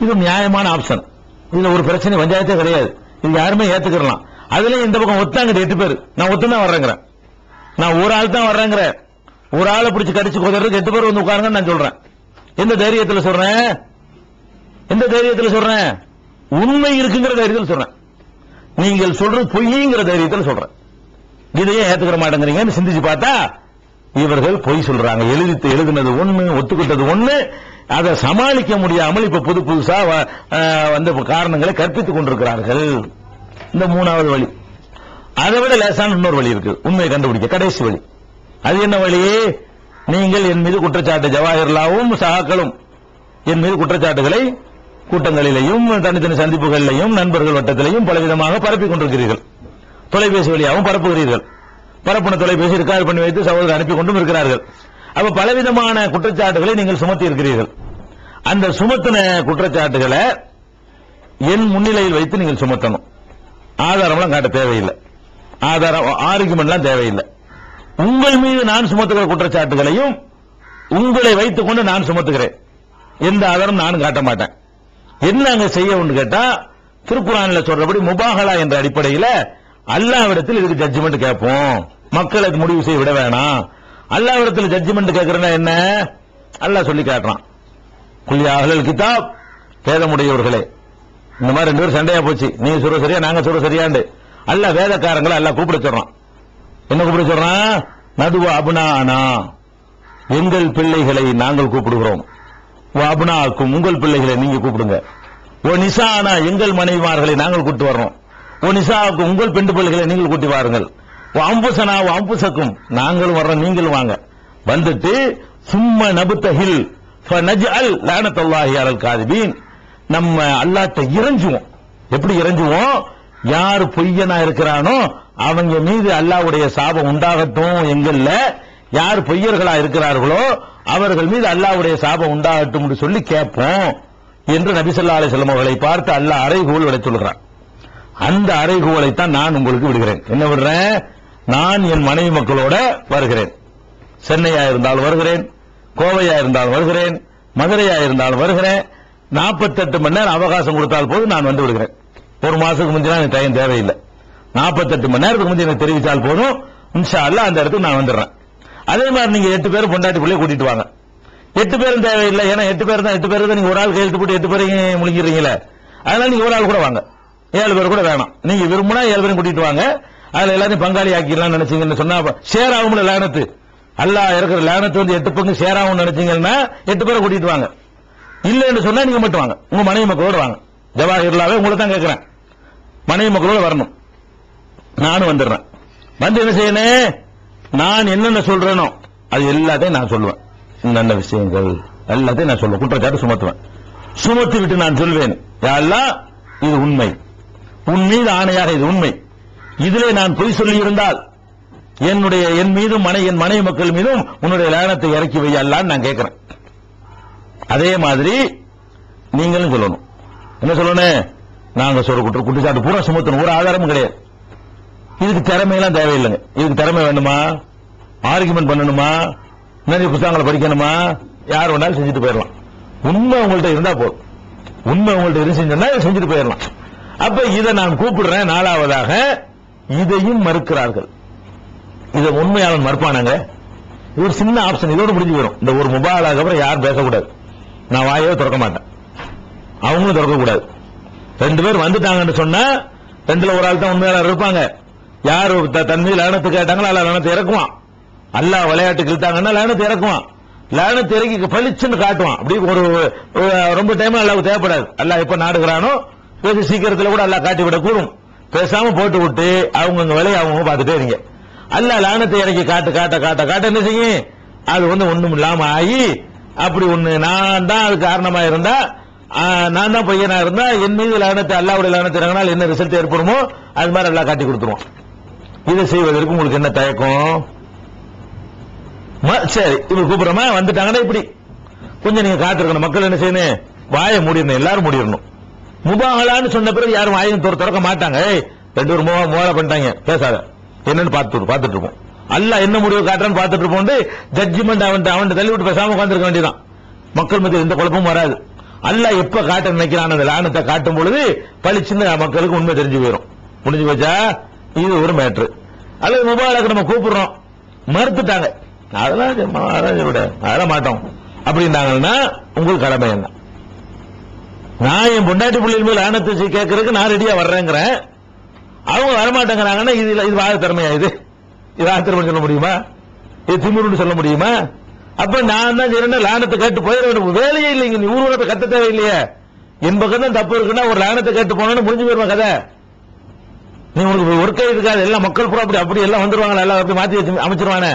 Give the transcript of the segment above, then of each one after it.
இது நியாயமான ஆப்ஷன் இதுல ஒரு பிரச்சனை பஞ்சாயத்தே கிடையாது. இது யாருமே ஏத்துக்கலாம் அதுலயும் இந்த பக்கம் ஒத்தாங்க எட்டு பேர். நான் ஒத்து தான் வர்றேங்கிறேன். நான் ஒரு ஆள் தான் வர்றேங்கிறேன். ஒரு ஆளை பிடிச்சி கடிச்சு கொதறதுக்கு எட்டு பேர் வந்து உட்காருங்கன்னு நான் சொல்றேன். எந்த தைரியத்துல சொல்றேன்? எந்த தைரியத்துல சொல்றேன்? உண்மை இருக்குங்கிற தைரியத்தில் சொல்றேன். நீங்கள் சொல்றது பொய்ங்கிற தைரியத்தில் சொல்றேன். இதையே ஏத்துக்கிற மாட்டேங்கிறீங்கன்னு சிந்திச்சு பார்த்தா இவர்கள் பொய் சொல்றாங்க. எழுதி எழுதுனது ஒண்ணு ஒத்துக்கிட்டது ஒண்ணு அதை சமாளிக்க முடியாமல் இப்ப புது புதுசா வந்த வந்து காரணங்களை கற்பித்துக் கொண்டிருக்கிறார்கள். இந்த மூணாவது வழி. அதை விட லேசான இன்னொரு வழி இருக்கு. உண்மையை கண்டுபிடிக்க. கடைசி வழி. அது என்ன வழி? நீங்கள் என் மீது குற்றச்சாட்டு ஜவாஹர்லாவும் சகாக்களும் என் மீது குற்றச்சாட்டுகளை கூட்டங்களிலேயும் தனித்தனி சந்திப்புகளிலேயும் நண்பர்கள் வட்டத்திலையும் பலவிதமாக பரப்பிக் கொண்டிருக்கிறீர்கள். தொலைபேசி வழியாகவும் பரப்புகிறீர்கள். பரப்புன தொலைபேசி ரிகார்டு பண்ணி வைத்து சகோதரர் அனுப்பி கொண்டும் இருக்கிறார்கள். அப்ப பலவிதமான குற்றச்சாட்டுகளை நீங்கள் சுமத்தி இருக்கிறீர்கள். அந்த சுமத்தின குற்றச்சாட்டுகளை என் முன்னிலையில் வைத்து நீங்கள் சுமத்தணும். ஆதாரம்லாம் காட்ட தேவையில்லை. ஆதாரம் ஆர்குமெண்ட்லாம் தேவையில்லை. உங்கள் மீது நான் சுமத்துகிற குற்றச்சாட்டுகளையும் உங்களை வைத்துக் கொண்டு நான் சுமத்துகிறேன். எந்த ஆதாரம் நானும் காட்ட மாட்டேன். என்ன அங்க செய்யணும்னு கேட்டா திருக்குறானில் சொல்றபடி முபாகலா என்ற அடிப்படையில் அல்லாவிடத்தில் இதுக்கு ஜட்ஜ்மெண்ட் கேட்போம். மக்களுக்கு முடிவு செய்ய விட வேணாம். அல்லாவிடத்தில் ஜட்ஜ்மெண்ட் கேட்கிறேன்னா என்ன? அல்லாஹ் சொல்லி காட்டுறான். குல்யா கிதாப் வேதமுடையவர்களே இந்த மாதிரி ரெண்டு பேரும் சண்டையா போச்சு. நீ சொல்ற சரியா நாங்க சொல்ற சரியாண்டு. அல்ல வேதக்காரங்களை அல்லாஹ் கூப்பிட சொல்றான். என்ன கூப்பிட சொல்றான்? நதுவ அபுனானா எங்கள் பிள்ளைகளை நாங்கள் கூப்பிடுகிறோம். ஓ அபுனாக்கும் உங்கள் பிள்ளைகளை நீங்க கூப்பிடுங்க. ஓ நிசானா எங்கள் மனைவிமார்களை நாங்கள் கூப்பிட்டு வர்றோம். ஓ நிசாவுக்கு உங்கள் பெண்டு பிள்ளைகளை நீங்கள் கூட்டி வாருங்கள். அம்புசனா ஓ அம்புசக்கும் நாங்களும் வர்றோம் நீங்களும் வாங்க. வந்துட்டு சும்ம நபுத்தஹில் ஃபனஜ்அல் லானத்துல்லாஹி அலல் காதிபீன். நம்ம அல்லாட்ட இறஞ்சுவோம். எப்படி இறஞ்சுவோம்? யார் பொய்யனா இருக்கிறானோ அவங்க மீது அல்லாவுடைய சாபம் உண்டாகட்டும் எங்கல்ல யார் பொய்யர்களா இருக்கிறார்களோ அவர்கள் மீது அல்லாஹ்வுடைய சாபம் உண்டாகட்டும் சொல்லி கேட்போம் என்று நபிசல்லா ஸல்லல்லாஹு அவர்களை பார்த்து அல்லாஹ் அறைகூல் விட சொல்கிறான் அந்த தான் நான் உங்களுக்கு விடுகிறேன். என்ன விடுறேன்? நான் என் மனைவி மக்களோட வருகிறேன். சென்னையா இருந்தால் வருகிறேன் கோவையா இருந்தால் வருகிறேன் மதுரையா இருந்தால் வருகிறேன். 48 மணி நேரம் அவகாசம் கொடுத்தால் போது நான் வந்து விடுகிறேன். ஒரு மாசத்துக்கு முந்தினா எனக்கு டைம் தேவையில்லை. 48 மணி நேரத்துக்கு முந்தி எனக்கு தெரிவித்தால் போதும். இன்ஷா அல்ல அந்த இடத்துக்கு நான் வந்துடுறேன். அதே மாதிரி நீங்க எட்டு பேரும் பொண்டாட்டி பிள்ளைய கூட்டிட்டு வாங்க. எட்டு பேரும் தேவையில்லை. ஏன்னா எட்டு பேர் தான் எட்டு பேர் தான் நீங்க ஒரு ஆள் கையெழுத்து போட்டு எட்டு பேரையும் முழுங்கிறீங்களே அதனால நீங்க ஒரு ஆள் கூட வாங்க. ஏழு பேர் கூட வேணாம். நீங்க விரும்பினா ஏழு பேரும் கூட்டிட்டு வாங்க. அதுல எல்லாத்தையும் பங்காளி ஆக்கிடலாம் நினைச்சீங்கன்னு சொன்னா ஷேர் ஆகும்ல லேனத்து. அல்லா இருக்கிற லேனத்து வந்து எட்டு பங்கு ஷேர் ஆகும் நினைச்சீங்கன்னா எட்டு பேரை கூட்டிட்டு வாங்க. இல்லைன்னு சொன்னா நீங்க மட்டும் வாங்க. உங்க மனைவி மக்களோட வாங்க. ஜவாஹிர்லாவே உங்களை தான் கேட்கிறேன் மனைவி மக்களோட வரணும். நானும் வந்துடுறேன். வந்து என்ன செய்யணும்? நான் என்னென்ன சொல்றேனோ அது எல்லாத்தையும் நான் சொல்லுவேன். நல்ல விஷயங்கள் எல்லாத்தையும் நான் சொல்லுவேன். குற்றச்சாட்டு சுமத்துவேன். சுமத்தி விட்டு நான் சொல்வேன். யாரெல்லாம்? இது உண்மை. உன் மீது ஆணையாக இது உண்மை. இதிலே நான் பொய் சொல்லியிருந்தால் என்னுடைய என் மீதும் மனை என் மனைவி மக்கள் மீதும் உன்னுடைய லேனத்தை இறக்கி வையல்லான்னு நான் கேட்கிறேன். அதே மாதிரி நீங்களும் சொல்லணும். என்ன சொல்லணும்? நாங்க சொல்ற குற்ற குற்றச்சாட்டு பூரா சுமத்தணும். ஒரு ஆதாரமும் கிடையாது. இதுக்கு திறமையெல்லாம் தேவையில்லைங்க. இதுக்கு திறமை வேணுமா? ஆர்குமெண்ட் பண்ணணுமா? நிறைய புத்தகங்களை படிக்கணுமா? யார் வேணாலும் செஞ்சுட்டு போயிடலாம். உண்மை உங்கள்ட்ட இருந்தா போதும். உண்மை உங்கள்ட்ட இருந்து செஞ்சா செஞ்சுட்டு போயிடலாம். அப்ப இதை நான் கூப்பிடுறேன். நாலாவதாக இதையும் மறுக்கிறார்கள். இதை உண்மையாளன் மறுப்பானாங்க? இது ஒரு சின்ன ஆப்ஷன் இதோட முடிஞ்சு போயிடும். இந்த ஒரு மொபைலாக அப்புறம் யாரும் பேசக்கூடாது. நான் வாயவே திறக்க மாட்டேன். அவங்களும் திறக்கக்கூடாது ரெண்டு பேர் வந்துட்டாங்கன்னு சொன்னா ரெண்டுல ஒரு ஆள் தான் உண்மையாளர் இருப்பாங்க. யார் த- தன் மீது கேட்டாங்களோ அல்ல லேனத்தை இறக்குவான். எல்லா விளையாட்டு இழுத்தாங்கன்னா லேனத்தை இறக்குவான். லேனத்தை இறக்கி பளிச்சுன்னு காட்டுவான். அப்படி ஒரு ரொம்ப டைம் அல்லாவுக்கு தேவைப்படாது. அல்ல எப்ப நாடுகிறானோ பேசி சீக்கிரத்தில் கூட எல்லாம் காட்டி விட கூடும் பேசாம போட்டு விட்டு அவங்கவுங்க வேலையை அவங்க பார்த்துட்டே இருங்க. அல்ல லானத்தை இறக்கி காட்டு காட்ட காட்ட காட்ட என்ன செய்யும் அது வந்து ஒண்ணும் இல்லாம ஆகி அப்படி ஒண்ணு நான் தான் அது காரணமா இருந்தா நான் தான் பையனா இருந்தா என் மீது லானத்தை அல்லாவுடைய லானத்தை இறங்கினால் என்ன ரிசல்ட் ஏற்படுமோ அது மாதிரி எல்லாம் காட்டி கொடுத்துருவோம் இதை செய்வதற்கு உங்களுக்கு என்ன தயக்கம்? சரி இப்ப கூப்பிடுறோமா? வந்துட்டாங்கன்னா இப்படி. கொஞ்சம் நீங்க காத்திருக்கணும். மக்கள் என்ன செய்யணும்? வாயை மூடிடணும். எல்லாரும் மூடிடணும். முபாகலான்னு சொன்ன பிறகு யாரும் வாயும் திறக்க மாட்டாங்க. ஏய் ரெண்டு ஒரு முகம் மோத பண்ணிட்டாங்க. பேசாத. என்னன்னு பார்த்து பார்த்துட்டு இருப்போம். அல்ல என்ன முடிவு காட்டுறான்னு பார்த்துட்டு இருப்போம் ஜட்ஜ்மெண்ட் அவன் அவன் தள்ளி விட்டு பேசாம உட்காந்துருக்க வேண்டியதான் மக்கள் மத்தியில் எந்த குழப்பமும் வராது. அல்ல எப்ப காட்ட நினைக்கிறான் அந்த லானத்தை காட்டும் பொழுது பளிச்சுன்னு மக்களுக்கு உண்மை தெரிஞ்சு போயிடும் முடிஞ்சு போச்சா? இது ஒரு மேட்ரு அல்லது முபாரக்கு நம்ம கூப்பிடுறோம். மறுத்துட்டாங்க. அதெல்லாம் அதெல்லாம் மாட்டோம். அப்படின்னாங்கன்னா உங்களுக்கு கடமை என்ன? நான் என் பொண்டாட்டி பிள்ளைகள் மேல் ஆனத்தை கேட்கறதுக்கு நான் ரெடியா வர்றேங்கிறேன் அவங்க வரமாட்டேங்கிறாங்கன்னா இது இல்ல- இது வாழ திறமையா இது? இது ஆத்திரமே சொல்ல முடியுமா? இது திமுருன்னு சொல்ல முடியுமா? அப்ப நான் தான் செய்யறேன் லானத்தை கேட்டு போயிட வேண்டும் வேலையே இல்லைங்க நீ ஊர்வலத்தை கட்ட தேவையில்லையே. என் பக்கம் தான் தப்பு இருக்குன்னா ஒரு லானத்தை கேட்டு போனோன்னு முடிஞ்சு போயிருமா கதை? நீ உங்களுக்கு ஒர்க்கே இருக்காது எல்லாம் மக்கள் பூரா அப்படி அப்படி எல்லாம் வந்துருவாங்களா? எல்லாம் அப்படி மாத்தி வச்சு அமைச்சிருவானே.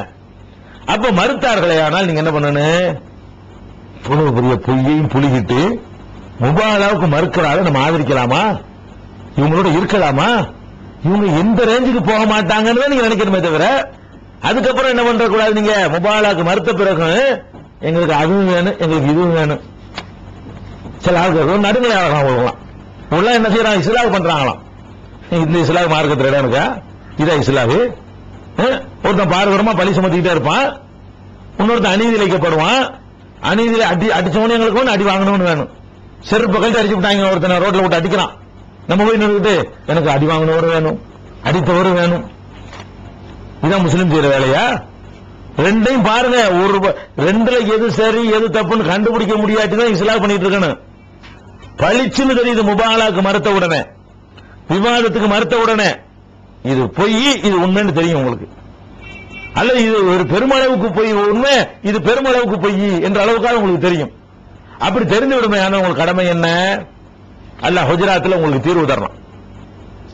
அப்ப மறுத்தார்களே ஆனால் நீங்க என்ன பண்ணணும்? இவ்வளவு பெரிய பொய்யையும் புளிகிட்டு முபாலாவுக்கு மறுக்கிறாரு நம்ம ஆதரிக்கலாமா? இவங்களோட இருக்கலாமா? இவங்க எந்த ரேஞ்சுக்கு போக மாட்டாங்கன்னு நீங்க நினைக்கணுமே தவிர அதுக்கப்புறம் என்ன பண்ற கூடாது நீங்க? முபாலாக்கு மறுத்த பிறகு எங்களுக்கு அதுவும் வேணும் எங்களுக்கு இதுவும் வேணும். சில ஆளுக்கு நடுநிலை ஆகலாம் உள்ள என்ன செய்யறாங்க? இஸ்லாவு பண்றாங்களாம். இந்த இஸ்லாவு மார்க்கத்தில் இடம் இருக்கா? இதா இஸ்லாவு ஒருத்தன் பாரபரமா பழி சுமத்திக்கிட்டே இருப்பான். இன்னொருத்தன் அநீதி இழைக்கப்படுவான் அநீதியில அடி அடிச்சவனே எங்களுக்கு அடி வாங்கணும்னு வேணும். செருப்பு கழிச்சு அடிச்சு விட்டாங்க ஒருத்தனை ரோட்ல விட்டு அடிக்கிறான். நம்ம போய் நின்றுட்டு எனக்கு அடி வாங்கினவரும் வேணும் அடித்தவரும் வேணும். இதான் முஸ்லீம் செய்யற வேலையா? ரெண்டையும் பாருங்க ஒரு ரூபா- ரெண்டுல எது சரி எது தப்புன்னு கண்டுபிடிக்க முடியாட்டி தான் இஸ்லாம் பண்ணிட்டு இருக்கணும். பளிச்சுன்னு தெரியுது முபாலாக்கு மறுத்த உடனே. விவாதத்துக்கு மறுத்த உடனே. இது பொய் இது உண்மைன்னு தெரியும் உங்களுக்கு. அல்லது இது ஒரு பெருமளவுக்கு பொய் உண்மை இது பெருமளவுக்கு பொய் என்ற அளவுக்காக உங்களுக்கு தெரியும். அப்படி தெரிந்து விடுமே உங்களுக்கு கடமை என்ன? அல்ல ஹுஜராத்தில் உங்களுக்கு தீர்வு தரணும்.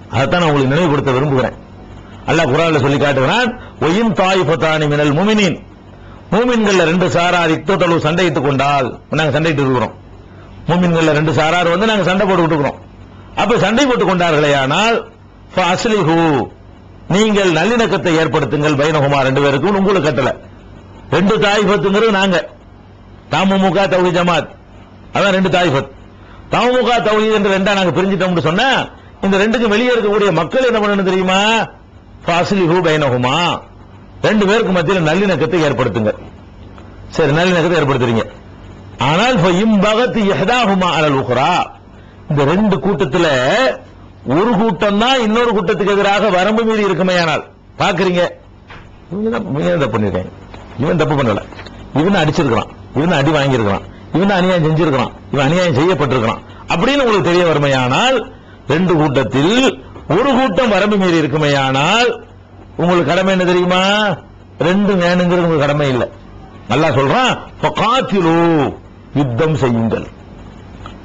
அதைத்தான் நான் உங்களுக்கு நினைவுபடுத்த விரும்புகிறேன். அல்லாஹ் குரான்ல சொல்லி காட்டுகிறான் ஒயின் தாயிஃபத்தானி மினல் முமினின். மூமின்கள்ல ரெண்டு சாரார் இக்தொத்தளவு சண்டையிட்டுக் கொண்டால் நாங்க சண்டையிட்டு இருக்கிறோம். மூமின்கள்ல ரெண்டு சாரார் வந்து நாங்க சண்டை போட்டு இருக்கிறோம். அப்ப சண்டை போட்டுக் கொண்டார்களே ஆனால் அஸ்லிஹு நீங்கள் நல்லிணக்கத்தை ஏற்படுத்துங்கள் பைனகுமா ரெண்டு பேருக்கும் உங்களுக்கு கட்டல. ரெண்டு தாய்பத்துங்கிறது நாங்க. தாமுமுக தௌஹி ஜமாத். அதான் ரெண்டு தாய்பத் தமுமுக தௌஹி என்று ரெண்டா நாங்க பிரிஞ்சிட்டோம்னு சொன்னா இந்த ரெண்டுக்கும் வெளியே இருக்கக்கூடிய மக்கள் என்ன பண்ணணும் தெரியுமா? ஃபாசிலிஹு பைனகுமா ரெண்டு பேருக்கு மத்தியில் நல்லிணக்கத்தை ஏற்படுத்துங்க. சரி நல்லிணக்கத்தை ஏற்படுத்துறீங்க. ஆனால் இம்பகத்து எஹதாகுமா அலல் உக்ரா இந்த ரெண்டு கூட்டத்தில் ஒரு கூட்டம் தான் இன்னொரு கூட்டத்துக்கு எதிராக வரம்பு மீறி இருக்குமேயானால் பாக்குறீங்க. இவங்க தான் தப்பு பண்ணிருக்காங்க. இவன் தப்பு பண்ணல. இவன் அடிச்சிருக்கிறான். இவன் அடி வாங்கியிருக்கிறான். இவன் அநியாயம் செஞ்சிருக்கிறான். இவன் அநியாயம் செய்யப்பட்டிருக்கிறான். அப்படின்னு உங்களுக்கு தெரிய வருமையானால் ரெண்டு கூட்டத்தில் ஒரு கூட்டம் வரம்பு மீறி இருக்குமையானால் உங்களுக்கு கடமை என்ன தெரியுமா? ரெண்டு வேணுங்கிறது உங்களுக்கு கடமை இல்லை. நல்லா சொல்றான் காத்திலோ யுத்தம் செய்யுங்கள்.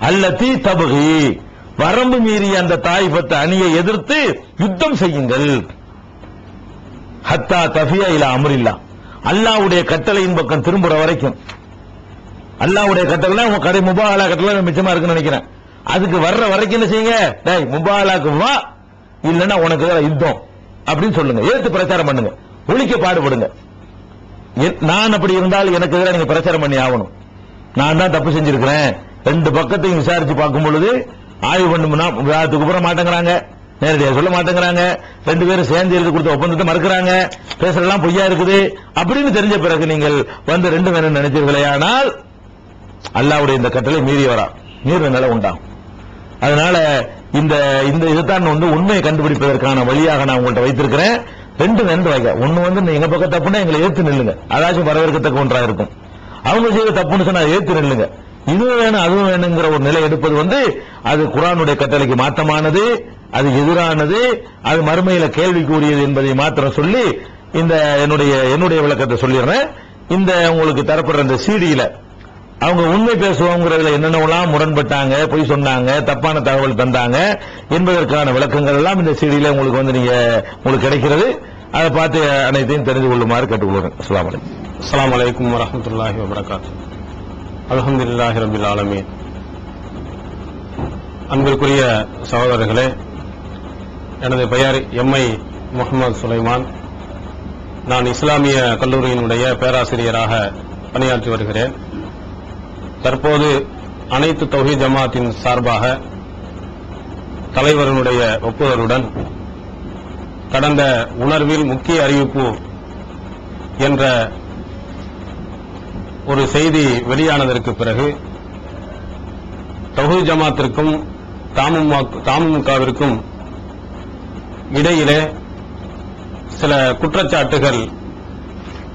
அல்லத்தி தபகி வரம்பு மீறிய அந்த தாய்பத்த அணியை எதிர்த்து யுத்தம் செய்யுங்கள். ஹத்தா தஃபியா இல்ல அமரில்லா. அல்லாவுடைய கட்டளையின் பக்கம் திரும்புற வரைக்கும் அல்லாவுடைய கட்டளை உங்க கடை முபாலா கட்டளை மிச்சமா இருக்குன்னு நினைக்கிறேன். அதுக்கு வர்ற வரைக்கும் என்ன செய்யுங்க? டேய் முபாலாக்கு வா. இல்லைன்னா உனக்கு எதிராக யுத்தம். அப்படின்னு சொல்லுங்க. எதிர்த்து பிரச்சாரம் பண்ணுங்க. ஒழிக்க பாடுபடுங்க. நான் அப்படி இருந்தால் எனக்கு எதிராக நீங்க பிரச்சாரம் பண்ணி ஆகணும். நான் தான் தப்பு செஞ்சிருக்கிறேன். ரெண்டு பக்கத்தையும் விசாரிச்சு பார்க்கும் பொழுது ஆய்வு பண்ணும்னா விவாதத்துக்கு கூப்பிட மாட்டேங்கிறாங்க. நேரடியாக சொல்ல மாட்டேங்கிறாங்க. ரெண்டு பேரும் சேர்ந்து எழுதி கொடுத்த ஒப்பந்தத்தை மறுக்கிறாங்க. பேசுறதெல்லாம் பொய்யா இருக்குது. அப்படின்னு தெரிஞ்ச பிறகு நீங்கள் வந்து ரெண்டு பேரும் நினைச்சீர்களே ஆனால் அல்லாவுடைய இந்த கட்டளை மீறி வரா. மீறின நிலை உண்டாகும் அதனால இந்த இந்த இதுதான் வந்து உண்மையை கண்டுபிடிப்பதற்கான வழியாக நான் உங்கள்கிட்ட வைத்திருக்கிறேன். ரெண்டு நன்றி வைக்க ஒண்ணு வந்து நீ எங்க பக்கம் தப்புன்னா எங்களை ஏத்து நில்லுங்க. அதாச்சும் வரவேற்கத்தக்க ஒன்றாக இருக்கும். அவங்க செய்த தப்புன்னு சொன்னா ஏத்து நில்லுங்க. இதுவும் வேணும் அதுவும் வேணுங்கிற ஒரு நிலை எடுப்பது வந்து அது குரானுடைய கட்டளைக்கு மாற்றமானது அது எதிரானது அது மறுமையில கேள்விக்குரியது என்பதை மாத்திரம் சொல்லி இந்த என்னுடைய என்னுடைய விளக்கத்தை சொல்லிடுறேன். இந்த உங்களுக்கு தரப்படுற இந்த சீடியில அவங்க உண்மை பேசுவோங்கிறதுல என்னென்னலாம் முரண்பட்டாங்க பொய் சொன்னாங்க தப்பான தகவல் தந்தாங்க என்பதற்கான விளக்கங்கள் எல்லாம் இந்த சீடியில உங்களுக்கு வந்து நீங்க உங்களுக்கு கிடைக்கிறது. அதை பார்த்து அனைத்தையும் தெரிந்து கொள்ளுமாறு கேட்டுக்கொள்கிறேன். அஸ்ஸலாமு அலைக்கும். அஸ்ஸலாமு அலைக்கும் வரஹ்மத்துல்லாஹி வபரகாத்து. அல்ஹம்துலில்லாஹி ரபில் ஆலமே அன்பிற்குரிய சகோதரர்களே எனது பெயர் எம்ஐ முகமது சுலைமான். நான் இஸ்லாமிய கல்லூரியினுடைய பேராசிரியராக பணியாற்றி வருகிறேன். தற்போது அனைத்து தொகை ஜமாத்தின் சார்பாக தலைவருடைய ஒப்புதலுடன் கடந்த உணர்வில் முக்கிய அறிவிப்பு என்ற ஒரு செய்தி வெளியானதற்கு பிறகு தொகு ஜமாத்திற்கும் தாமுமுகவிற்கும் இடையிலே சில குற்றச்சாட்டுகள்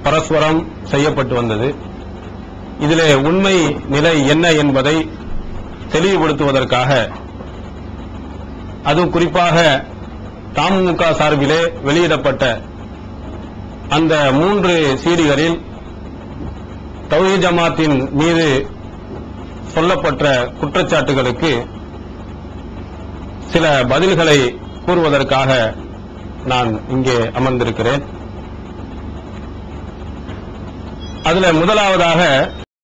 பரஸ்பரம் செய்யப்பட்டு வந்தது. இதிலே உண்மை நிலை என்ன என்பதை தெளிவுபடுத்துவதற்காக அதுவும் குறிப்பாக தமுக சார்பிலே வெளியிடப்பட்ட அந்த மூன்று சீடிகளில் தௌஹி ஜமாத்தின் மீது சொல்லப்பட்ட குற்றச்சாட்டுகளுக்கு சில பதில்களை கூறுவதற்காக நான் இங்கே அமர்ந்திருக்கிறேன். அதுல முதலாவதாக